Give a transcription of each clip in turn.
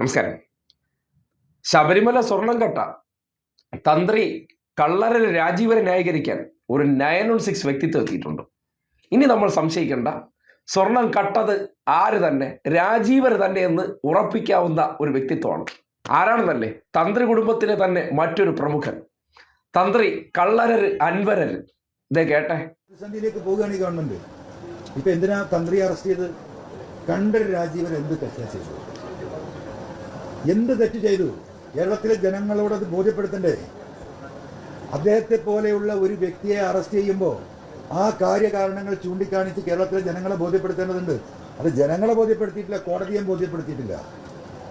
നമസ്കാരം. ശബരിമല സ്വർണം കട്ട തന്ത്രി കള്ളരൻ രാജീവരെ ന്യായീകരിക്കാൻ ഒരു നയൻ വൺ സിക്സ് വ്യക്തിത്വം എത്തിയിട്ടുണ്ട്. ഇനി നമ്മൾ സംശയിക്കേണ്ട. സ്വർണം കട്ടത് ആര് തന്നെ? രാജീവർ തന്നെ എന്ന് ഉറപ്പിക്കാവുന്ന ഒരു വ്യക്തിത്വമാണ്. ആരാണെന്നല്ലേ തന്ത്രി കുടുംബത്തിലെ തന്നെ മറ്റൊരു പ്രമുഖൻ. തന്ത്രി കള്ളരർ അൻവരർ ഇതേ കേട്ടെ. പ്രതിസന്ധിയിലേക്ക് പോവുകയാണ് ഈ ഗവൺമെന്റ് ഇപ്പൊ എന്തിനാ തന്ത്രി അറസ്റ്റ് ചെയ്ത്? കണ്ടർ രാജീവൻ എന്ത് തെറ്റാ ചെയ്തു എന്ത് തെറ്റ് ചെയ്തു? കേരളത്തിലെ ജനങ്ങളോട് അത് ബോധ്യപ്പെടുത്തണ്ടേ? അദ്ദേഹത്തെ പോലെയുള്ള ഒരു വ്യക്തിയെ അറസ്റ്റ് ചെയ്യുമ്പോൾ ആ കാര്യകാരണങ്ങൾ ചൂണ്ടിക്കാണിച്ച് കേരളത്തിലെ ജനങ്ങളെ ബോധ്യപ്പെടുത്തേണ്ടതുണ്ട്. അത് ജനങ്ങളെ ബോധ്യപ്പെടുത്തിയിട്ടില്ല കോടതിയെ ബോധ്യപ്പെടുത്തിയിട്ടില്ല.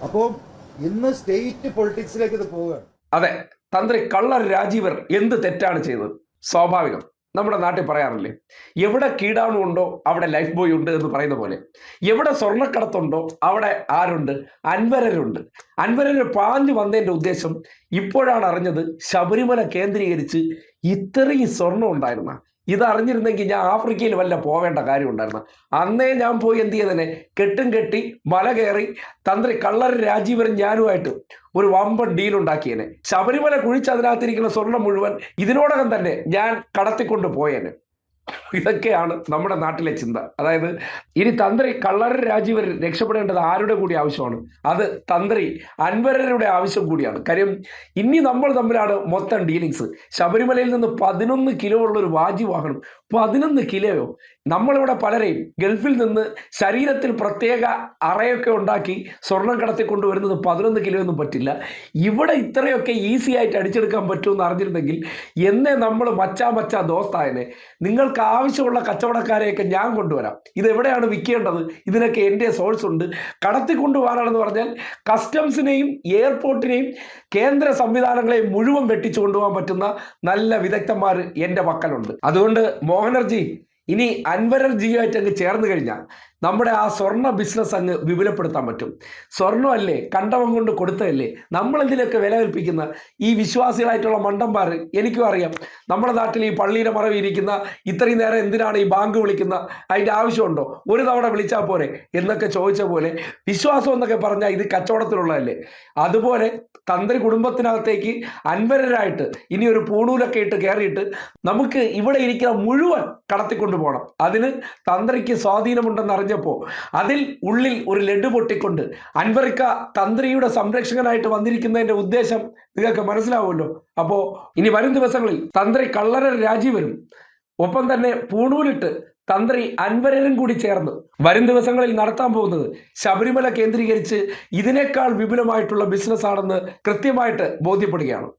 അപ്പോൾ ഇന്ന് സ്റ്റേറ്റ് പൊളിറ്റിക്സിലേക്ക് ഇത് പോവുകയാണ്. അതെ തന്ത്രി കള്ളർ രാജീവർ എന്ത് തെറ്റാണ് ചെയ്തത്? സ്വാഭാവികം. നമ്മുടെ നാട്ടിൽ പറയാറില്ലേ? എവിടെ കീടാണു ഉണ്ടോ അവിടെ ലൈഫ് ബോയ് ഉണ്ട് എന്ന് പറയുന്ന പോലെ. എവിടെ സ്വർണക്കടത്തുണ്ടോ അവിടെ ആരുണ്ട്? അൻവരരുണ്ട്. അൻവരര് പാഞ്ഞു വന്നതിന്റെ ഉദ്ദേശം ഇപ്പോഴാണ് അറിഞ്ഞത് ശബരിമല കേന്ദ്രീകരിച്ച് ഇത്രയും സ്വർണം ഉണ്ടായിരുന്ന ഇത് അറിഞ്ഞിരുന്നെങ്കിൽ ഞാൻ ആഫ്രിക്കയിൽ വല്ല പോവേണ്ട കാര്യം ഉണ്ടായിരുന്നു അന്നേ ഞാൻ പോയി എന്ത് ചെയ്തനെ? കെട്ടും കെട്ടി മല കയറി തന്ത്രി കള്ളർ രാജീവരും ഞാനുമായിട്ട് ഒരു വമ്പൻ ഡീൽ ഉണ്ടാക്കിയേനെ. ശബരിമല കുഴിച്ചതിനകത്തിരിക്കുന്ന സ്വർണം മുഴുവൻ ഇതിനോടകം തന്നെ ഞാൻ കടത്തിക്കൊണ്ട് പോയേനെ. ഇതൊക്കെയാണ് നമ്മുടെ നാട്ടിലെ ചിന്ത. അതായത് ഇനി തന്ത്രി കള്ളർ രാജീവർ രക്ഷപ്പെടേണ്ടത് ആരുടെ കൂടി ആവശ്യമാണ്? അത് തന്ത്രി അൻവരരുടെ ആവശ്യം കൂടിയാണ്. കാര്യം ഇനി നമ്മൾ തമ്മിലാണ് മൊത്തം ഡീലിങ്സ്. ശബരിമലയിൽ നിന്ന് പതിനൊന്ന് കിലോ ഉള്ള ഒരു വാജി വാഹനം പതിനൊന്ന് കിലോയോ? നമ്മളിവിടെ പലരെയും ഗൾഫിൽ നിന്ന് ശരീരത്തിൽ പ്രത്യേക അറയൊക്കെ ഉണ്ടാക്കി സ്വർണം കടത്തി കൊണ്ടുവരുന്നത് പതിനൊന്ന് കിലോ ഒന്നും പറ്റില്ല. ഇവിടെ ഇത്രയൊക്കെ ഈസി ആയിട്ട് അടിച്ചെടുക്കാൻ പറ്റുമെന്ന് അറിഞ്ഞിരുന്നെങ്കിൽ എന്നെ നമ്മൾ മച്ചാ മച്ചാ ദോസ്തായനെ നിങ്ങൾക്ക് ആവശ്യമുള്ള കച്ചവടക്കാരെയൊക്കെ ഞാൻ കൊണ്ടുവരാം. ഇതെവിടെയാണ് വിൽക്കേണ്ടത്? ഇതിനൊക്കെ എന്റെ സോഴ്സ് ഉണ്ട്. കടത്തിക്കൊണ്ടുപോകാനാണെന്ന് പറഞ്ഞാൽ കസ്റ്റംസിനെയും എയർപോർട്ടിനെയും കേന്ദ്ര സംവിധാനങ്ങളെയും മുഴുവൻ വെട്ടിച്ചു കൊണ്ടുപോകാൻ പറ്റുന്ന നല്ല വിദഗ്ധന്മാർ എന്റെ പക്കലുണ്ട്. അതുകൊണ്ട് മോഹനർജി ഇനി അൻവരർജിയുമായിട്ട് അങ്ങ് ചേർന്ന് കഴിഞ്ഞാൽ നമ്മുടെ ആ സ്വർണ ബിസിനസ് അങ്ങ് വിപുലപ്പെടുത്താൻ പറ്റും. സ്വർണമല്ലേ? കണ്ടവൻ കൊണ്ട് കൊടുത്തതല്ലേ? നമ്മൾ എന്തിനൊക്കെ വില കൽപ്പിക്കുന്ന ഈ വിശ്വാസികളായിട്ടുള്ള മണ്ടന്മാർ എനിക്കും അറിയാം. നമ്മുടെ നാട്ടിൽ ഈ പള്ളിയുടെ മറവി ഇരിക്കുന്ന ഇത്രയും നേരം എന്തിനാണ് ഈ ബാങ്ക് വിളിക്കുന്ന? അതിന്റെ ആവശ്യമുണ്ടോ? ഒരു തവണ വിളിച്ചാൽ പോരെ? എന്നൊക്കെ ചോദിച്ച പോലെ വിശ്വാസം എന്നൊക്കെ പറഞ്ഞാൽ ഇത് കച്ചവടത്തിലുള്ളതല്ലേ? അതുപോലെ തന്ത്രി കുടുംബത്തിനകത്തേക്ക് അൻവരരായിട്ട് ഇനി ഒരു പൂണൂലൊക്കെ ഇട്ട് കയറിയിട്ട് നമുക്ക് ഇവിടെ ഇരിക്കുന്ന മുഴുവൻ കടത്തിക്കൊണ്ടുപോകണം. അതിന് തന്ത്രിക്ക് സ്വാധീനമുണ്ടെന്ന് അറിഞ്ഞപ്പോൾ അതിൽ ഉള്ളിൽ ഒരു ലഡു പൊട്ടിക്കൊണ്ട് അൻവറിക്ക തന്ത്രിയുടെ സംരക്ഷകനായിട്ട് വന്നിരിക്കുന്നതിന്റെ ഉദ്ദേശം നിങ്ങൾക്ക് മനസ്സിലാവുമല്ലോ? അപ്പോൾ ഇനി വരും ദിവസങ്ങളിൽ തന്ത്രി കള്ളര രാജീവരും ഒപ്പം തന്നെ പൂണൂലിട്ട് തന്ത്രി അൻവരനും കൂടി ചേർന്ന് വരും ദിവസങ്ങളിൽ നടത്താൻ പോകുന്നത് ശബരിമല കേന്ദ്രീകരിച്ച് ഇതിനേക്കാൾ വിപുലമായിട്ടുള്ള ബിസിനസ് ആണെന്ന് കൃത്യമായിട്ട് ബോധ്യപ്പെടുകയാണ്.